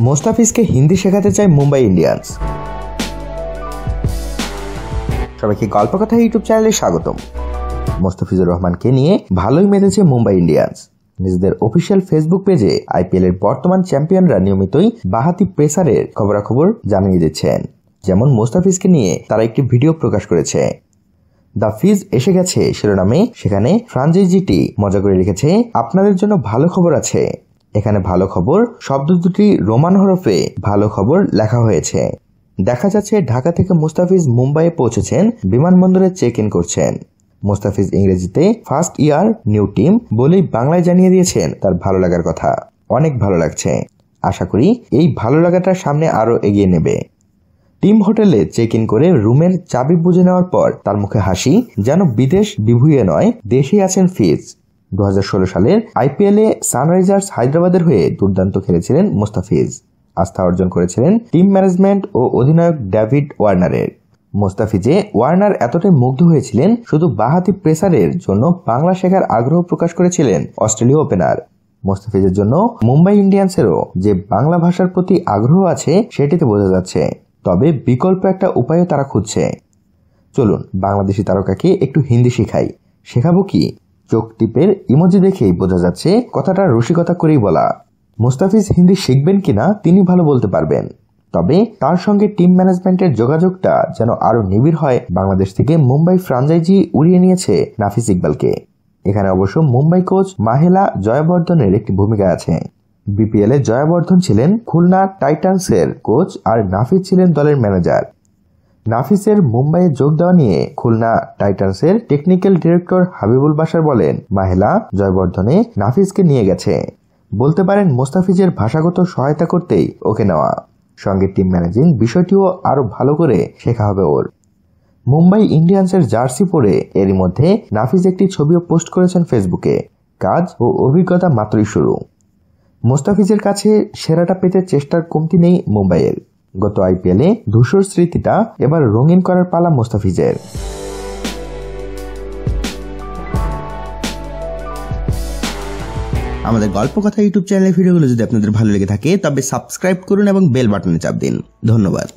মোস্তাফিজকে হিন্দি শেখাতে চায় মুম্বাই ইন্ডিয়ান্স সবাইকে গল্প কথা ইউটিউব চ্যানেলে স্বাগতম। মোস্তাফিজুর রহমানকে নিয়ে ভালোই মেতেছে মুম্বাই ইন্ডিয়ান্স নিজেদের অফিসিয়াল ফেসবুক পেজে আইপিএল এর বর্তমান চ্যাম্পিয়নরা নিয়মিতই বাহাতি প্রেসারের খবরাখবর জানিয়ে দিচ্ছেন। যেমন মোস্তাফিজকে নিয়ে তারা একটি ভিডিও প্রকাশ করেছে। দ্য ফিজ এসে গেছে শিরোনামে। সেখানে ফ্রাঞ্চাইজিটি মজা করে লিখেছে আপনাদের জন্য ভালো খবর আছে। এখানে ভালো খবর। শব্দ দুটি রোমান হরফে ভালো খবর লেখা হয়েছে। দেখা যাচ্ছে ঢাকা থেকে মুস্তাফিজ মুম্বাইয়ে পৌঁছেছেন, বিমানবন্দরে চেক ইন করছেন। মুস্তাফিজ ইংরেজিতে ফার্স্ট ইয়ার নিউ টিম বলেই বাংলায় জানিয়ে দিয়েছেন তার ভালো লাগার কথা। অনেক ভালো লাগছে। আশা করি এই ভালো লাগাটা সামনে আরও এগিয়ে নেবে। টিম হোটেলে চেক ইন করে রুমের চাবি বুঝে নেওয়ার পর তার মুখে হাসি, যেন বিদেশ বিভুয়ে নয়, দেশেই আছেন ফিজ। দু হাজার ষোলো সালের আইপিএলে সানরাইজার্স হায়দ্রাবাদের হয়ে দুর্দান্ত খেলেছিলেন মুস্তাফিজ। আস্থা অর্জন করেছিলেন টিম ম্যানেজমেন্ট ও অধিনায়ক ডেভিড ওয়ার্নারের। মোস্তাফিজে ওয়ার্নার এতটাই মুগ্ধ হয়েছিলেন, শুধু বাহাতি প্রেসারের জন্য বাংলা শেখার আগ্রহ প্রকাশ করেছিলেন অস্ট্রেলীয় ওপেনার। মোস্তাফিজের জন্য মুম্বাই ইন্ডিয়ান্সেরও যে বাংলা ভাষার প্রতি আগ্রহ আছে, সেটিতে বোঝা যাচ্ছে। তবে বিকল্প একটা উপায়ও তারা খুঁজছে। চলুন বাংলাদেশি তারকাকে একটু হিন্দি শেখাই। শেখাবো কি? চোখ টিপের ইমোজি দেখেই বোঝা যাচ্ছে কথাটা রসিকতা করেই বলা। মুস্তাফিজ হিন্দি শিখবেন কিনা তিনি ভালো বলতে পারবেন। তবে তার সঙ্গে টিম ম্যানেজমেন্টের যোগাযোগটা যেন আরও নিবিড় হয়, বাংলাদেশ থেকে মুম্বাই ফ্রাঞ্চাইজি উড়িয়ে নিয়েছে নাফিস ইকবালকে। এখানে অবশ্য মুম্বাই কোচ মাহেলা জয়বর্ধনের একটি ভূমিকা আছে। বিপিএলে জয়াবর্ধন ছিলেন খুলনা টাইটান্সের কোচ আর নাফিস ছিলেন দলের ম্যানেজার। নাফিসের মুম্বাইয়ে যোগ দেওয়া নিয়ে খুলনা টাইটান্সের টেকনিক্যাল ডিরেক্টর হাবিবুল বাসার বলেন, মাহেলা জয়বর্ধনে নাফিসকে নিয়ে গেছে। বলতে পারেন, মোস্তাফিজের ভাষাগত সহায়তা করতেই ওকে নেওয়া। সঙ্গে টিম ম্যানেজিং বিষয়টিও আরও ভালো করে শেখা হবে ওর। মুম্বাই ইন্ডিয়ান্সের জার্সি পরে এরই মধ্যে নাফিজ একটি ছবিও পোস্ট করেছেন ফেসবুকে। কাজ ও অভিজ্ঞতা মাত্রই শুরু। মোস্তাফিজের কাছে সেরাটা পেতে চেষ্টার কমতি নেই মুম্বাইয়ের। গত আইপিএলে ধূসর স্মৃতিটা এবার রঙিন করার পালা মোস্তাফিজের। আমাদের গল্প কথা ইউটিউব চ্যানেলের ভিডিওগুলো যদি আপনাদের ভালো লেগে থাকে, তবে সাবস্ক্রাইব করুন এবং বেল বাটনে চাপ দিন। ধন্যবাদ।